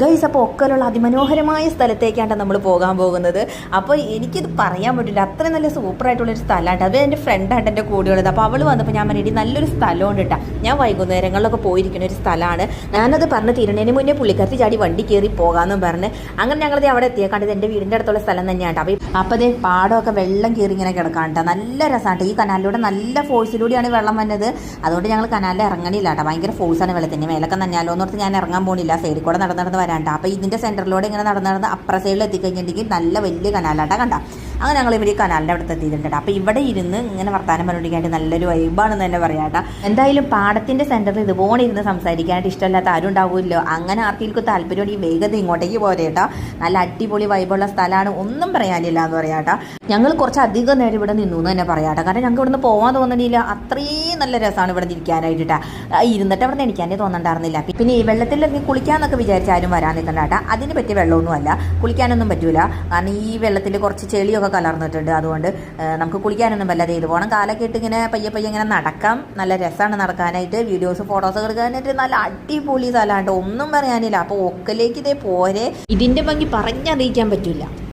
Guys അപ്പോൾ ഒക്കലുള്ള അതിമനോഹരമായ സ്ഥലത്തേക്കാണ് നമ്മൾ പോകാൻ പോകുന്നത്. അപ്പോൾ എനിക്കിത് പറയാൻ പറ്റില്ല. അത്രയും നല്ല സൂപ്പർ സൂപ്പറായിട്ടുള്ളൊരു സ്ഥലമാണ്. അത് എന്റെ ഫ്രണ്ടാണ് എന്റെ കൂടെയുള്ളത്. അപ്പോൾ അവൾ വന്നപ്പോൾ ഞാൻ പറഞ്ഞിട്ട് നല്ലൊരു സ്ഥലമുണ്ട് കേട്ടോ ഞാൻ വൈകുന്നേരങ്ങളിലൊക്കെ പോയിരിക്കുന്ന ഒരു സ്ഥലമാണ്. ഞാനത് പറഞ്ഞ് തീരണേന് മുന്നേ പുള്ളിക്കത്തി ചാടി വണ്ടി കയറി പോകാമെന്നും പറഞ്ഞ് അങ്ങനെ ഞങ്ങളത് അവിടെ എത്തിയ കണ്ടത് എന്റെ വീടിന്റെ അടുത്തുള്ള സ്ഥലം തന്നെയാണ്. അപ്പോൾ അപ്പോൾ അതേ പാടമൊക്കെ വെള്ളം കയറി ഇങ്ങനെ കിടക്കാണ്ട് നല്ല രസമാണ് ഈ കനാലിലൂടെ നല്ല ഫോഴ്സിലൂടെയാണ് വെള്ളം വന്നത്. അതുകൊണ്ട് ഞങ്ങൾ കനാലിൽ ഇറങ്ങണില്ല കേട്ടോ ഭയങ്കര ഫോഴ്സാണ് വെള്ളത്തിന്റെ മേലൊക്കെ നനഞ്ഞാലോ എന്നോർത്ത് ഞാൻ ഇറങ്ങാൻ പോണില്ല. സൈഡിൽ കൂടെ നടന്ന് നടന്ന് വരാണ്ട. അപ്പോൾ ഇതിന്റെ സെന്ററിലൂടെ ഇങ്ങനെ നടന്ന് നടന്ന് അപ്പുറ സൈഡിൽ എത്തിക്കഴിഞ്ഞിട്ടുണ്ടെങ്കിൽ നല്ല വലിയ കനാലാട്ടാ കണ്ട. അങ്ങനെ ഞങ്ങൾ ഇവർ കനാലിന്റെ അടുത്ത് എത്തിയിട്ടുണ്ട് അപ്പോൾ ഇവിടെ ഇരുന്ന് ഇങ്ങനെ വർത്താനം പറഞ്ഞിരിക്കാനായിട്ട് നല്ലൊരു വൈബാണെന്ന് തന്നെ പറയാട്ടാ എന്തായാലും പാടത്തിന്റെ സെന്ററിൽ ഇതുപോലെ ഇരുന്ന് സംസാരിക്കാനായിട്ട് ഇഷ്ടമല്ലാത്ത ആരും ഉണ്ടാവില്ലോ അങ്ങനെ ആർക്കെങ്കിലും താല്പര്യം ഈ വേഗത ഇങ്ങോട്ടേക്ക് പോരേട്ടാ നല്ല അടിപൊളി വൈബുള്ള സ്ഥലമാണ്. ഒന്നും പറയാനില്ല എന്ന് പറയാട്ടോ ഞങ്ങൾ കുറച്ച് അധികം നേരം ഇവിടെ നിന്നു എന്ന് തന്നെ പറയാട്ടോ കാരണം ഞങ്ങൾക്ക് ഇവിടുന്ന് പോകാൻ തോന്നണില്ല. അത്രയും നല്ല രസമാണ് ഇവിടെ ഇരിക്കാനായിട്ട് ഇരുന്നിട്ട് അവിടെ എനിക്കാനേ തോന്നണ്ടായിരുന്നില്ല. പിന്നെ ഈ വെള്ളത്തിൽ ഇറങ്ങി കുളിക്കാന്നൊക്കെ വിചാരിച്ച ആരും വരാൻ നിൽക്കണ്ടാട്ടാ അതിന് പറ്റിയ വെള്ളമൊന്നുമല്ല. കുളിക്കാനൊന്നും പറ്റൂല. കാരണം ഈ വെള്ളത്തിൽ കുറച്ച് ചെളിയൊക്കെ കലർന്നിട്ടുണ്ട്. അതുകൊണ്ട് നമുക്ക് കുളിക്കാനൊന്നും വല്ലാതെ ഇത് പോകണം കാലൊക്കെ ഇട്ട് ഇങ്ങനെ പയ്യെ പയ്യെ ഇങ്ങനെ നടക്കാം. നല്ല രസമാണ് നടക്കാനായിട്ട്. വീഡിയോസ് ഫോട്ടോസ് എടുക്കാനായിട്ട് നല്ല അടിപൊളി സ്ഥലമാണ് ഒന്നും പറയാനില്ല. അപ്പോൾ ഒക്കലേക്ക് ഇതേ പോരെ. ഇതിന്റെ ഭംഗി പറഞ്ഞറിയിക്കാൻ പറ്റില്ല